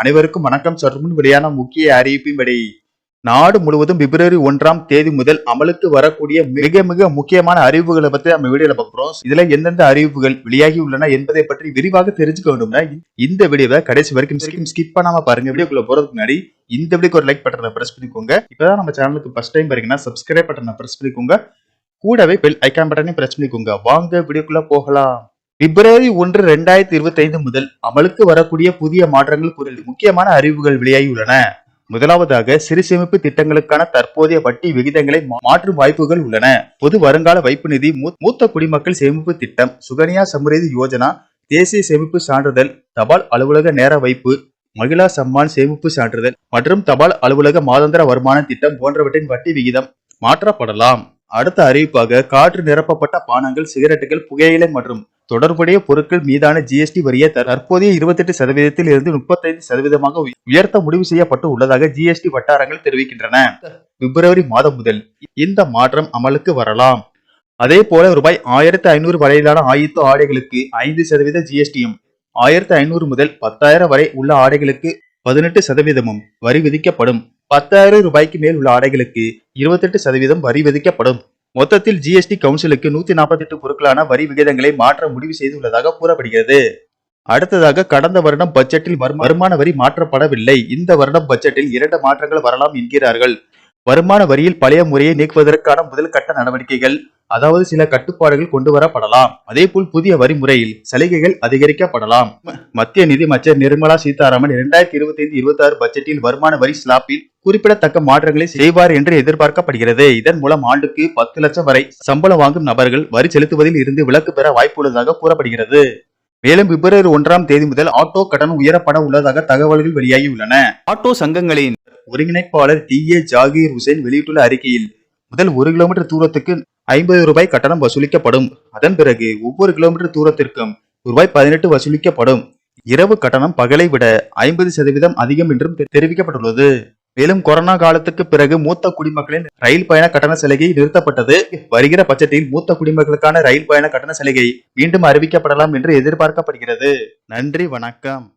அனைவருக்கும் வணக்கம். சற்று முன் வெளியான முக்கிய அறிவிப்பின்படி நாடு முழுவதும் பிப்ரவரி ஒன்றாம் தேதி முதல் அமலுக்கு வரக்கூடிய மிக மிக முக்கியமான அறிவிப்புகளை பற்றி நம்ம வீடியோல பார்க்குறோம் இதுல எந்தெந்த அறிவிப்புகள் வெளியாகி உள்ளன என்பதை பற்றி விரிவாக தெரிஞ்சுக்க வேண்டும்னா இந்த வீடியோவை கடைசி வரைக்கும் ஸ்கிப் பண்ணாம பாருங்க. வீடியோக்குள்ள போறதுக்கு முன்னாடி இந்த வீடியோக்கு ஒரு லைக் பட்டனை பிரஸ் பண்ணிக்கோங்க. இப்பதான் நம்ம சேனலுக்கு ஃபர்ஸ்ட் டைம் பாருங்கன்னா சப்ஸ்கிரைப் பட்டனை பிரஸ் பண்ணிக்கோங்க. கூடவே பெல் ஐக்கான் பட்டனையும் பிரஸ் பண்ணிக்கோங்க. வாங்க வீடியோக்குள்ள போகலாம். பிப்ரவரி ஒன்று ரெண்டாயிரத்தி இருபத்தி ஐந்து முதல் அமலுக்கு வரக்கூடிய புதிய மாற்றங்கள் குறித்து முக்கியமான அறிவுகள் வெளியாகியுள்ளன முதலாவதாக சிறு சேமிப்பு திட்டங்களுக்கான தற்போதைய வட்டி விகிதங்களை மாற்றும் வாய்ப்புகள் உள்ளன. பொது வருங்கால வைப்பு நிதி மூத்த குடிமக்கள் சேமிப்பு திட்டம் சுகன்யா சம்ரிதி யோஜனா தேசிய சேமிப்பு சான்றிதழ் தபால் அலுவலக நேர வைப்பு மகிழா சம்மான் சேமிப்பு சான்றிதழ் மற்றும் தபால் அலுவலக மாதாந்திர வருமான திட்டம் போன்றவற்றின் வட்டி விகிதம் மாற்றப்படலாம். அடுத்த அறிவிப்பாக காற்று நிரப்பப்பட்ட பானங்கள் சிகரெட்டுகள் புகையிலை மற்றும் தொடர்புடைய பொருட்கள் மீதான ஜிஎஸ்டி வரியை தற்போதைய 28% சதவீதத்தில் இருந்து முப்பத்தைந்து சதவீதமாக உயர்த்த முடிவு செய்யப்பட்டு உள்ளதாக ஜிஎஸ்டி வட்டாரங்கள் தெரிவிக்கின்றன. பிப்ரவரி மாதம் முதல் இந்த மாற்றம் அமலுக்கு வரலாம். அதே போல ரூபாய் ஆயிரத்தி ஐநூறு வரையிலான ஆயுத்த ஆடைகளுக்கு ஐந்து சதவீத ஜிஎஸ்டியும் ஆயிரத்தி ஐநூறு முதல் பத்தாயிரம் வரை உள்ள ஆடைகளுக்கு பதினெட்டு சதவீதமும் வரி விதிக்கப்படும். பத்தாயிரம் ரூபாய்க்கு மேல் உள்ள ஆடைகளுக்கு இருபத்தெட்டு சதவீதம் வரி விதிக்கப்படும். மொத்தத்தில் ஜிஎஸ்டி கவுன்சிலுக்கு நூத்தி நாற்பத்தி எட்டு பொருட்களான வரி விகிதங்களை மாற்ற முடிவு செய்துள்ளதாக கூறப்படுகிறது. அடுத்ததாக கடந்த வருடம் பட்ஜெட்டில் வருமான வரி மாற்றப்படவில்லை. இந்த வருடம் பட்ஜெட்டில் இரண்டு மாற்றங்கள் வரலாம் என்கிறார்கள். வருமான வரியில் பழைய முறையை நீக்குவதற்கான முதல் கட்ட நடவடிக்கைகள் அதாவது சில கட்டுப்பாடுகள் கொண்டு வரப்படலாம் அதேபோல் புதிய வரி முறையில் சலுகைகள் அதிகரிக்கப்படலாம். மத்திய மத்திய நிதியமைச்சர் நிர்மலா சீதாராமன் இரண்டாயிரத்தி இருபத்தி ஐந்து இருபத்தி ஆறு பட்ஜெட்டில் வருமான வரி ஸ்லாப்பில் குறிப்பிடத்தக்க மாற்றங்களை செய்வார் என்று எதிர்பார்க்கப்படுகிறது. இதன் மூலம் ஆண்டுக்கு பத்து லட்சம் வரை சம்பளம் வாங்கும் நபர்கள் வரி செலுத்துவதில் இருந்து விலக்கு பெற வாய்ப்புள்ளதாக கூறப்படுகிறது. மேலும் பிப்ரவரி ஒன்றாம் தேதி முதல் ஆட்டோ கட்டணம் உயரப்பட உள்ளதாக தகவல்கள் வெளியாகியுள்ளன. ஆட்டோ சங்கங்களின் ஒருங்கிணைப்பாளர் டி. ஏ. ஜாகீர் ஹுசைன் வெளியிட்டுள்ள அறிக்கையில் முதல் ஒரு கிலோமீட்டர் தூரத்துக்கு ஐம்பது ரூபாய் கட்டணம் வசூலிக்கப்படும். அதன் பிறகு ஒவ்வொரு கிலோமீட்டர் தூரத்திற்கும் ரூபாய் பதினெட்டு வசூலிக்கப்படும். இரவு கட்டணம் பகலை விட ஐம்பது சதவீதம் அதிகம் என்றும் தெ- தெரிவிக்கப்பட்டுள்ளது. மேலும் கொரோனா காலத்துக்கு பிறகு மூத்த குடிமக்களின் ரயில் பயண கட்டண சலுகை நிறுத்தப்பட்டது. வருகிற பட்சத்தில் மூத்த குடிமக்களுக்கான ரயில் பயண கட்டண சலுகை மீண்டும் அறிவிக்கப்படலாம் என்று எதிர்பார்க்கப்படுகிறது. நன்றி வணக்கம்.